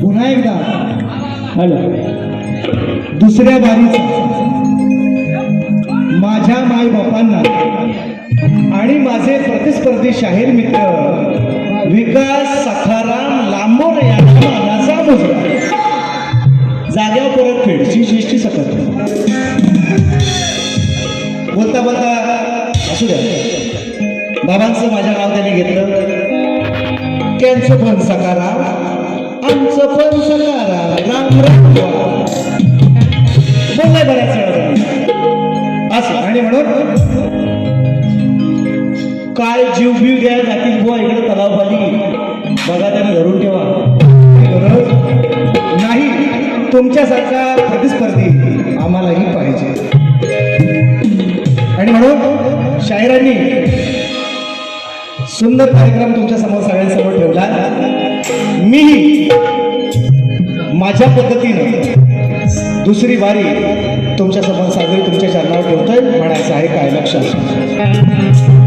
पुन्हा एकदा. हॅलो. दुसऱ्या बारीचा. माझ्या माय बापांना आणि माझे प्रतिस्पर्धी शाहीर मित्र विकास सखाराम लांबोर यांच्या मानाचा मुजरा परतफेड परत शिष्टी सकत बोलता बोलता. असू द्या. बाबांचं माझ्या नाव त्यांनी घेतलं. त्यांचं पण सकारा आमचं पण सकारा राम राम बोललाय बऱ्याच वेळा. असं आणि म्हणून काय जीव बीव द्या जातील बुवा इकडे तलाव पाली बघा त्याने धरून ठेवा. नाही तुमच्यासारखा प्रतिस्पर्धी आम्हालाही पाहिजे. आणि म्हणून शायरांनी सुंदर कार्यक्रम तुमच्यासमोर सगळ्यांसमोर ठेवला मी माझ्या पद्धतीनं दुसरी वारी तुमच्यासमोर साजरी तुमच्या चरणावर ठेवतोय म्हणायचं आहे काय लक्षात?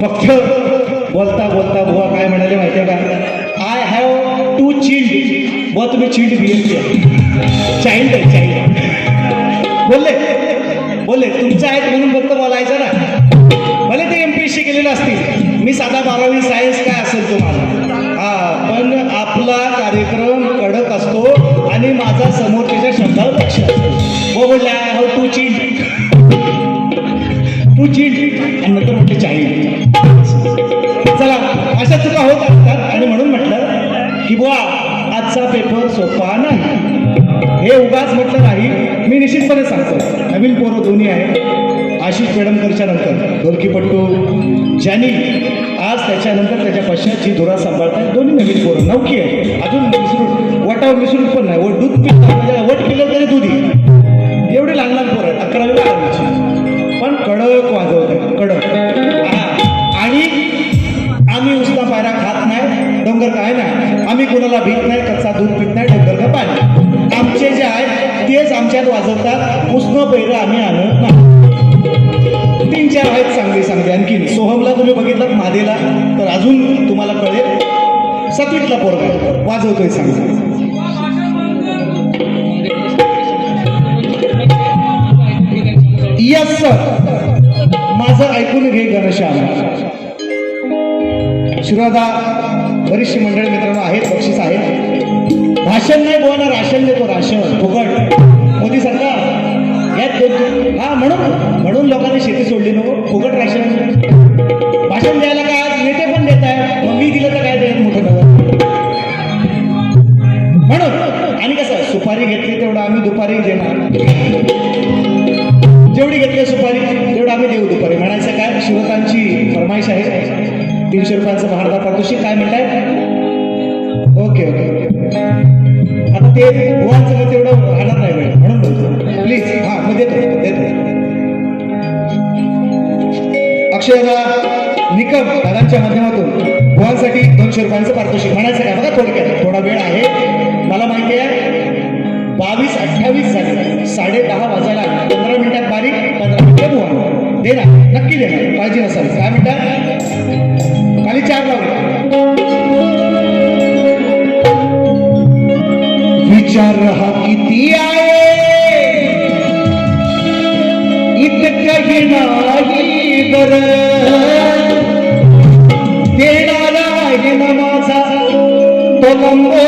फक्त बोलता बोलता बुवा काय म्हणाले माहिती आहे का? आय हॅव टू चिल्ड बुवा तुम्ही चिल्ड बिहेव चाइल्ड आहे चाइल्ड बोलले बोलले तुमचं आहेत म्हणून फक्त बोलायचं ना. भले ते एम पी एस सी केलेलं असतील. मी साधा बारावी सायन्स काय असेल तुम्हाला? हा पण आपला कार्यक्रम कडक असतो आणि माझा समोरच्या शब्दावर लक्ष असतो. वो बोलले I have two child two child आणि नंतर म्हटलं चाइल्ड चला अशा चुका होत असतात. आणि म्हणून म्हटलं की बुवा आजचा पेपर सोपा नाही. हे उगाच म्हटलं नाही. मी निश्चितपणे सांगतो. नवीन पोरं दोन्ही आहे आशिष पेडमकरच्या नंतर. ढोलकीपट्टू ज्यांनी आज त्याच्यानंतर त्याच्या पश्चात जी धुरा सांभाळतात दोन्ही नवीन पोरं. नौकी आहे अजून मिसळून वटावर मिसळून पण नाही. वट दूध पिलं वट पिलं तरी दुधी. एवढी लहान लहान पोरं अकरावी बारावीची. आम्ही कोणाला भीत नाही कच्चा दूध पित नाही डोंगर पाणी. आमचे जे आहेत तेच आमच्यात वाजवतात. उष्ण बैर आम्ही आणत नाही. तीन चार आहेत चांगले सांगते आणखीन सोहमला तुम्ही बघितलं मादेला. तर अजून तुम्हाला कळेल सातवीतला पोरगा वाजवतोय सांगा यस सर माझं ऐकून घे घनश्याम श्रदा बरीचशी मंडळी मित्रांनो आहेत बक्षीस आहेत. भाषण नाही बोलणार राशन देतो राशन. फुकट. मोदी सरकार. यात दोन हा म्हणून. म्हणून लोकांनी शेती सोडली नको. फुकट राशन. भाषण द्यायला काय आज नेते पण देत आहे मग मी दिलं तर काय देत मोठं नवं? म्हणून. आणि कसं सुपारी घेतली तेवढं आम्ही दुपारी देणार. जेवढी घेतली सुपारी तेवढं आम्ही देऊ दुपारी. म्हणायचं काय? शिवकांची फरमाईश आहे. दीडशे रुपयाचं भाडं दाखवा तुशी काय म्हणताय? ओके ओके आता ते सगळं तेवढं राहणार नाही वेळ म्हणून बोलतो. प्लीज हा मग देतो देतो. अक्षयला निकम दादांच्या माध्यमातून भुवांसाठी दोनशे रुपयांचं पारितोषिक म्हणायचं काय बघा थोडक्यात थोडा वेळ आहे. मला माहिती आहे बावीस अठ्ठावीस झाले साडे दहा वाजायला पंधरा मिनिटात बारीक पंधरा मिनिटात भुवा दे ना नक्की देणार काळजी नसावी काय मिनिटात खाली चार लावले विचार हा किती आहे. इतकही नाही बर देणारा आहे ना माझा. तो लंबो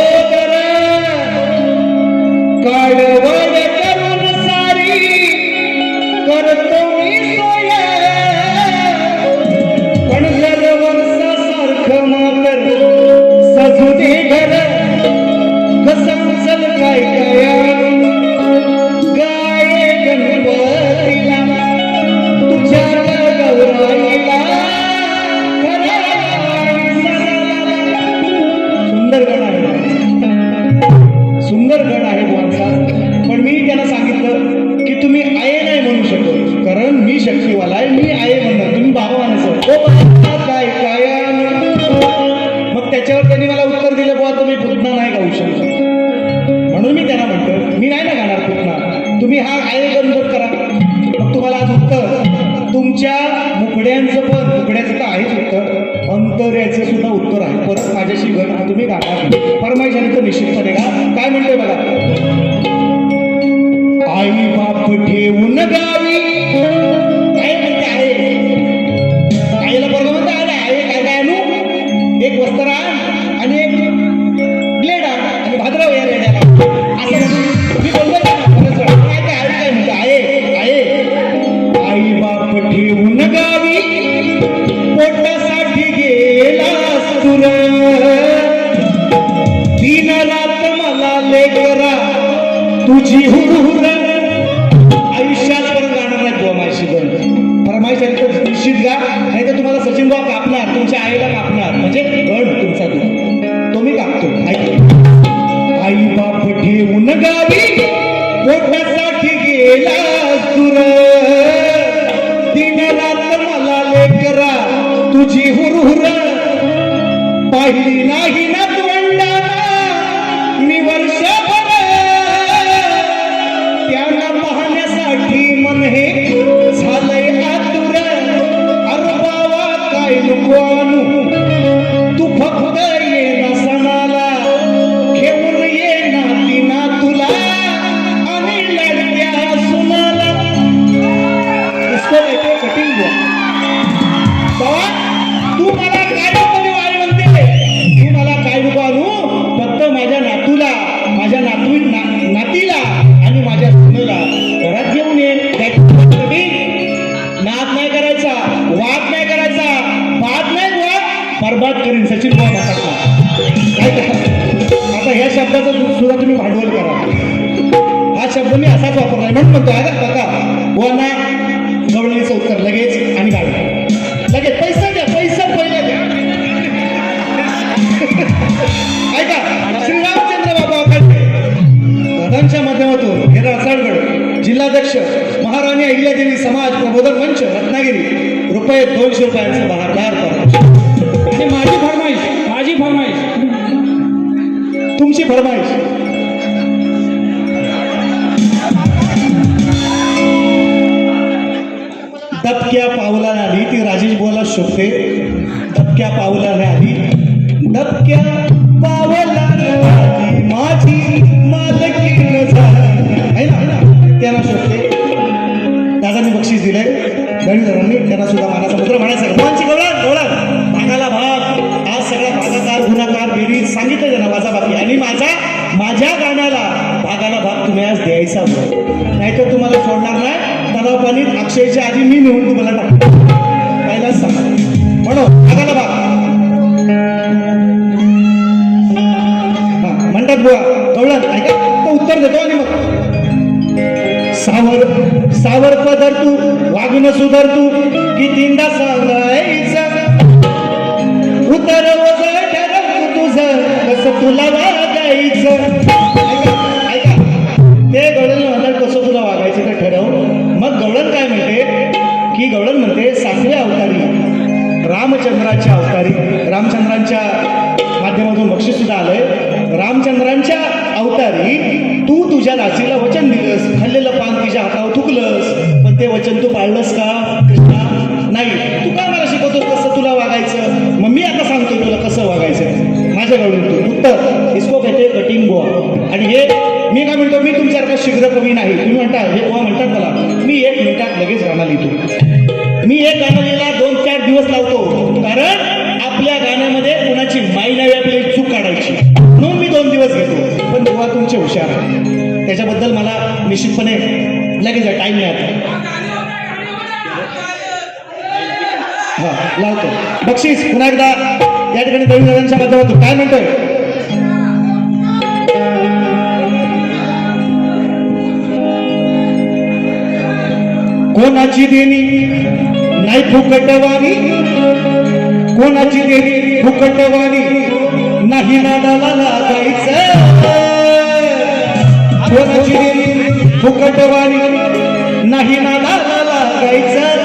गावी पोटासाठी गेला सुर दिन रात मला लेकरा तुझी हुरहुरा शब्द मी असाच वापरलाय. म्हणून म्हणतो आधार बघा वना गवळणीचं उत्तर लगेच आणि गाडी. लगेच पैसा द्या पैसा पहिला द्या. ऐका श्रीरामचंद्र बाबा अखाडे दादांच्या माध्यमातून हे रसाळगड जिल्हाध्यक्ष महाराणी अहिल्यादेवी समाज प्रबोधन मंच रत्नागिरी रुपये दोनशे रुपयांचा बाहेर बहार आणि माझी फरमाईश माझी फरमाईश. तुमची फरमाईश. शोफे धक्क्या पावला राही धक्क्या तुला वागायचं गोवा आणि हे मी काय म्हणतो मी तुमच्यासारखा शीघ्र कमी नाही. तुम्ही म्हणता हे गोवा म्हणतात मला? मी एक मिनिटात लगेच गाणं लिहितो. मी एक गाणं लिहिला दोन चार दिवस लावतो. कारण आपल्या गाण्यामध्ये कोणाची माई नाही आपल्याला चूक काढायची. म्हणून मी दोन दिवस घेतो. पण तेव्हा तुमचे हुशार आहे. त्याच्याबद्दल मला निश्चितपणे लगेच टाईम मिळाला. लावतो. बक्षीस पुन्हा एकदा या ठिकाणी रवींद्रांच्या माध्यमातून. काय म्हणतोय? कोणाची देणी नाही फुकटवाणी? कोणाची देणी फुकटवाणी? नाही नादाला लागायचं. कोणाची देणी फुकटवाणी? नाही नादाला लागायचं.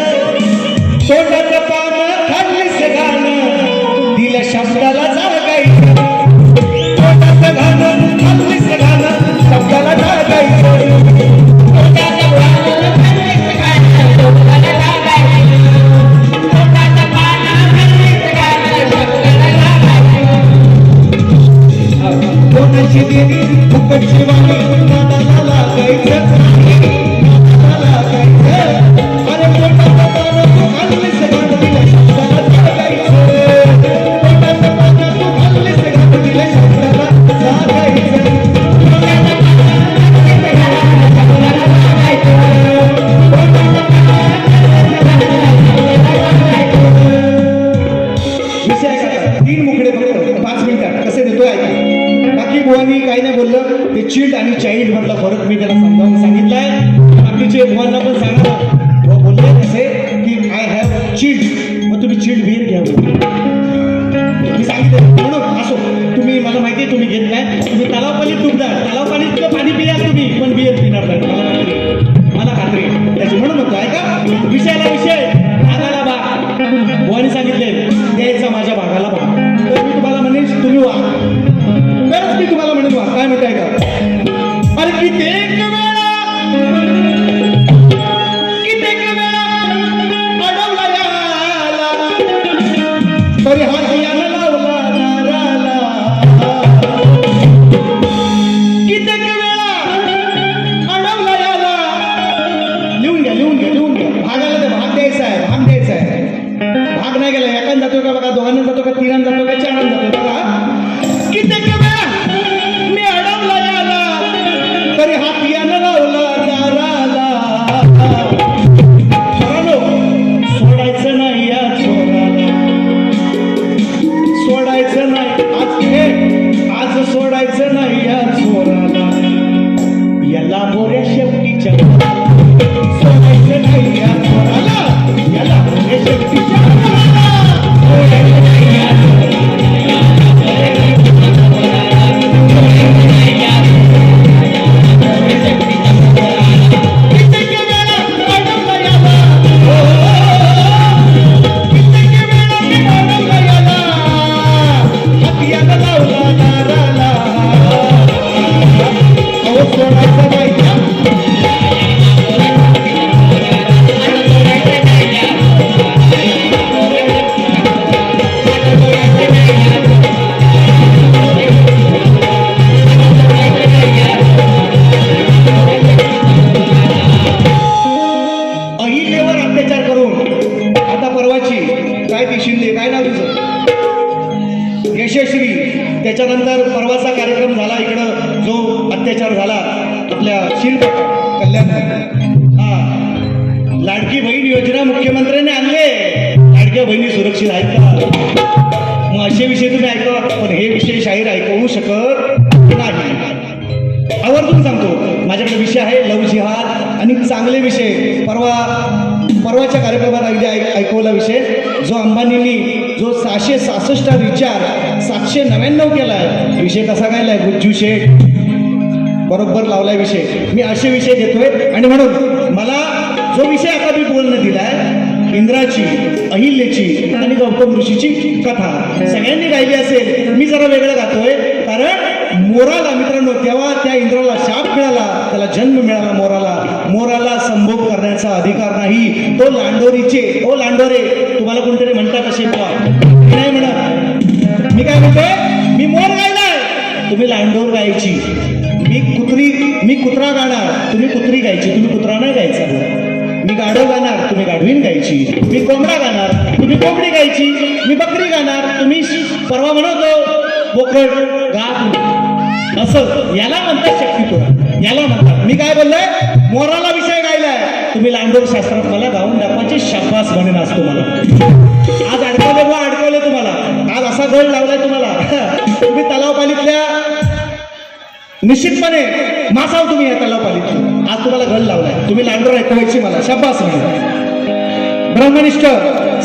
जो सहाशे सहासष्ट विचार सातशे नव्याण्णव केला आहे विषय कसा गायलाय गुज्जू शेठ? बरोबर लावलाय विषय. मी असे विषय घेतोय आणि म्हणून मला जो विषय आता मी बोलणं दिलाय इंद्राची अहिल्याची आणि गौतम ऋषीची कथा. सगळ्यांनी गायली असेल मी जरा वेगळं गातोय कारण मोराला मित्रांनो तेव्हा त्या इंद्राला शाप मिळाला त्याला जन्म मिळाला मोराला. मोराला संभोग करण्याचा अधिकार नाही. तो लांडोरीचे ओ लांडोरे तुम्हाला कोणतरी म्हणतात असे नाही म्हणा मी काय म्हणतोय? मी मोर गायलाय तुम्ही लांडोर गायची. मी कुत्री मी कुत्रा गाणार. तुम्ही कुत्री गायची. तुम्ही कुत्रा नाही गायचा. मी गाढव गाणार. तुम्ही गाढवीन गायची. मी कोंबडा गाणार. तुम्ही कोंबडी गायची. मी बकरी गाणार. तुम्ही परवा म्हणतो बोकड गा तुम्ही. असं याला म्हणतात शक्तीपुरा याला म्हणतात. मी काय बोललोय? मोराला विषय गायलाय तुम्ही लांडोर शास्त्रात मला गाऊन दाखवायची शाबास म्हणेन आज तुम्हाला आज अडकवले बा अडकवले तुम्हाला. आज असा घड लावलाय तुम्हाला. तुम्ही तलावपालीतल्या निश्चितपणे मासाव तुम्ही या तलाव आज तुम्हाला घड लावलाय. तुम्ही लांडोर ऐकवायची मला. शाबास म्हणून. ब्रह्मनिष्ठ.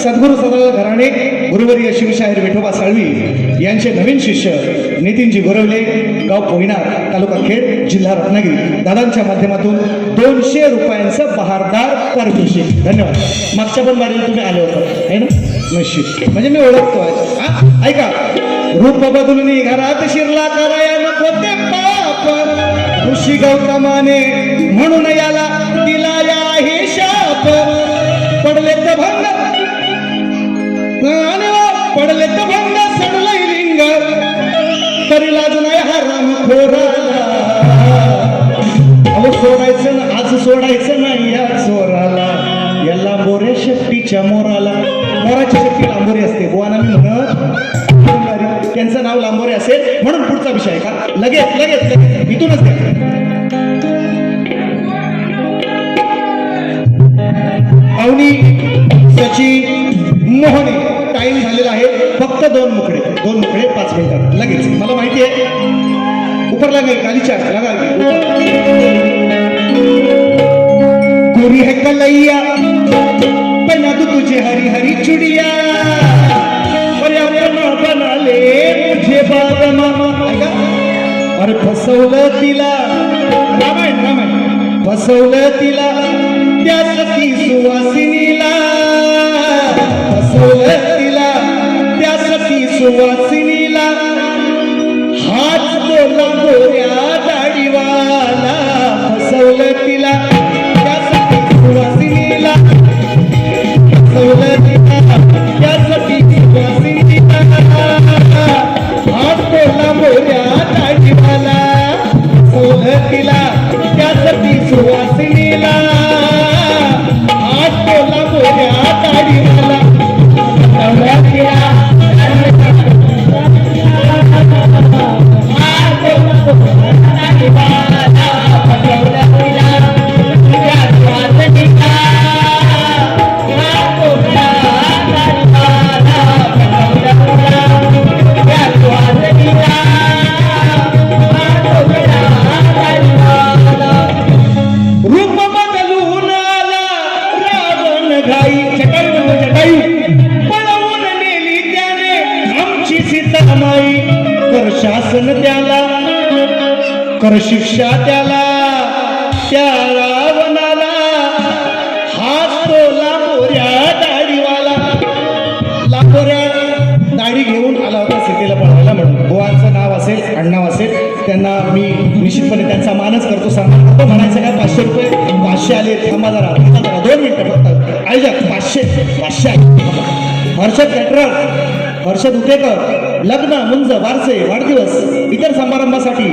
सद्गुरू सदानंद घराणे गुरुवर्य शिवशाहीर विठोबा साळवी यांचे नवीन शिष्य नितीनजी गुरवले गाव पोहिनार तालुका खेड जिल्हा रत्नागिरी. दादांच्या माध्यमातून दोनशे रुपयांचं बहारदार पारितोषिक धन्यवाद. मागच्या पण बारीला तुम्ही आले होतं. आहे ना? निश्चित म्हणजे मी ओळखतो आहे. हा? ऐका. रूप बदलून घरात शिरला कराया नको ते पाप. ऋषी गौतमाने म्हणून याला दिला हे शाप. पडले तर भंग सडलंय लिंग. तरी लाज नाही हा राम खोराला अहो सोडायचं ना आज सोडायचं नाही या चोराला. याला मोरे शेपटीच्या मोराला. मोराची शेपटी लांबोरी असते. गोवाना मी म्हणत त्यांचं नाव लांबोरे असेल म्हणून पुढचा विषय आहे का? लगेच लगेच लगेच. इथूनच द्या. अवनी सचिन मोहनी. टाइम झालेला आहे. फक्त दोन मुकडे. दोन मुकडे पाच मिनिटात. लगेच. मला माहिती आहे. उपर लागेल खाली चार. लगा गोरी है कलैया बना दू तुझे हरी हरी चुड़िया। अरे अपना बना ले मुझे बाबा ऐका। अरे फसवलं तिला। रामायण रामायण। फसवलं तिला त्या सती सुवासिनीला। फसवलं सती सुवासिनीला हाच हर्षद कॅटरर लग्न मुंज वारसे वाढदिवस इतर समारंभासाठी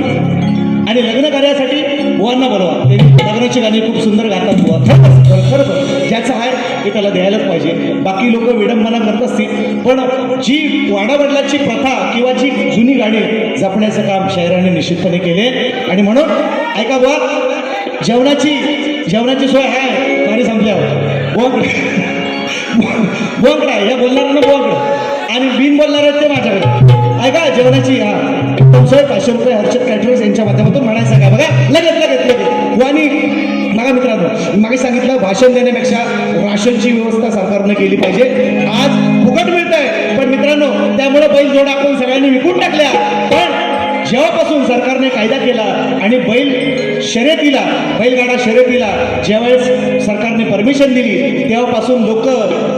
आणि लग्न कार्यासाठी बुवांना बोलवा. लग्नाची गाणी खूप सुंदर गातात बुवा. खरं खरं ज्याचं आहे ते त्याला द्यायलाच पाहिजे. बाकी लोक विडंबना करत असतील पण जी वाडावडलाची प्रथा किंवा जी जुनी गाणी जपण्याचं काम शहराने निश्चितपणे केले. आणि म्हणून ऐका बुवा जेवणाची जेवणाची सोय आहे गाणी संपल्यावर. बुवा बुवाकडे या बोलणाऱ्यांना बुवाकडे आणि बिन बोलणार आहेत ते माझ्याकडे ऐका जेवणाची हा तुमचं पाचशे रुपये हर्षद कॅटरर्स यांच्या माध्यमातून म्हणायचं का बघा लगेच लगेच लगेच आणि बघा मित्रांनो मागे सांगितलं भाषण देण्यापेक्षा राशनची व्यवस्था सरकारनं केली पाहिजे आज फुकट मिळत आहे पण मित्रांनो त्यामुळे बैल जोड आपण सगळ्यांनी विकून टाकल्या पण जेव्हापासून सरकारने कायदा केला आणि बैल शर्यतीला बैलगाडा शर्यतीला ज्यावेळेस सरकारने परमिशन दिली तेव्हापासून लोक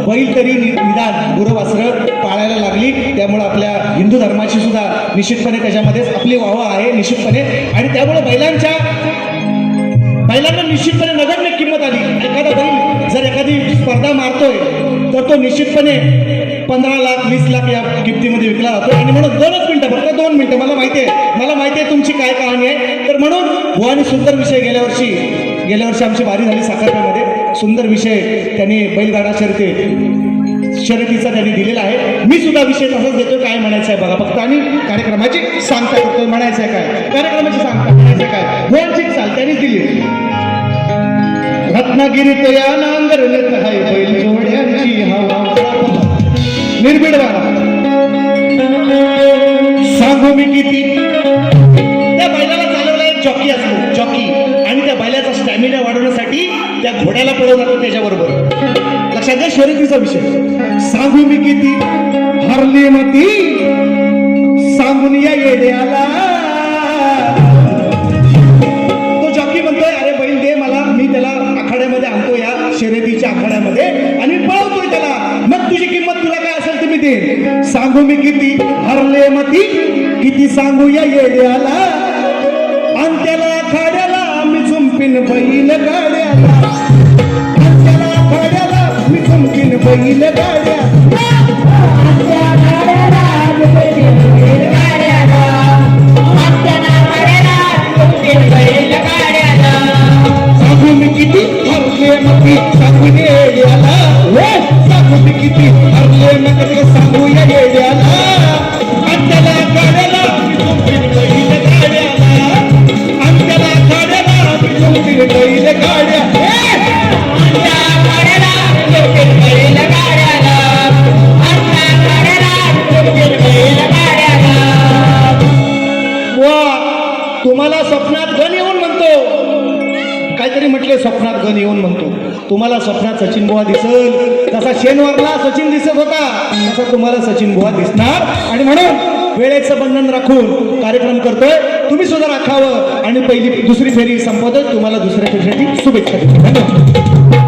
बैल तरी निदान गुरुवासरं पाळायला लागली. त्यामुळे आपल्या हिंदू धर्माची सुद्धा निश्चितपणे त्याच्यामध्ये आपली वाह आहे निश्चितपणे. आणि त्यामुळे बैलांच्या बैलांना निश्चितपणे नगण्य किंमत आली. एखादा बैल जर एखादी स्पर्धा मारतोय तर तो निश्चितपणे पंधरा लाख वीस लाख या किमतीमध्ये विकला जातो आणि म्हणून दोनच फक्त दोन मिनिटं मला माहिती आहे मला माहिती आहे तुमची काय कहाणी आहे. तर म्हणून बुवानी सुंदर विषय गेल्या वर्षी गेल्या वर्षी आमची बारी झाली साखरप्यामध्ये सुंदर विषय त्यांनी बैलगाडा शर्ती शर्यतीचा त्यांनी दिलेला आहे. मी सुद्धा विषय तसाच देतो काय म्हणायचं आहे बघा. फक्त आणि कार्यक्रमाची सांगता करतोय म्हणायचं आहे काय? कार्यक्रमाची सांगता म्हणायचं काय? बुवांची चाल त्यांनीच दिली. रत्नागिरीत या नांगरण्यात आहे बैल जोड्यांची हवा. निर्भीड वाला किती त्या बैलाला चालवला एक जॉकी असतो जॉकी. आणि त्या बैलाचा स्टॅमिना वाढवण्यासाठी त्या घोड्याला पळवला जातो त्याच्याबरोबर. लक्षात घ्या शर्यतीचा विषय. सांगू मी किती हरली मती सांगून या येड्याला सांगूया येड्याला. आणि त्याला आखाड्याला मी झुंपीन बैल गाड्याला. आणि त्याला आखाड्याला मी झुंपिन बैल गाड्या सांगू मी किती हरले मग सांगू येड्याला. सांगू मी किती हरले मती सांगू जसा सचिन दिसत होता. तसं तुम्हाला सचिन बुवा दिसणार. आणि म्हणून वेळेचं बंधन राखून कार्यक्रम करतोय. तुम्ही सुद्धा राखावं. आणि पहिली दुसरी फेरी संपवतोय. तुम्हाला दुसऱ्या फेरीसाठी शुभेच्छा देतो. धन्यवाद.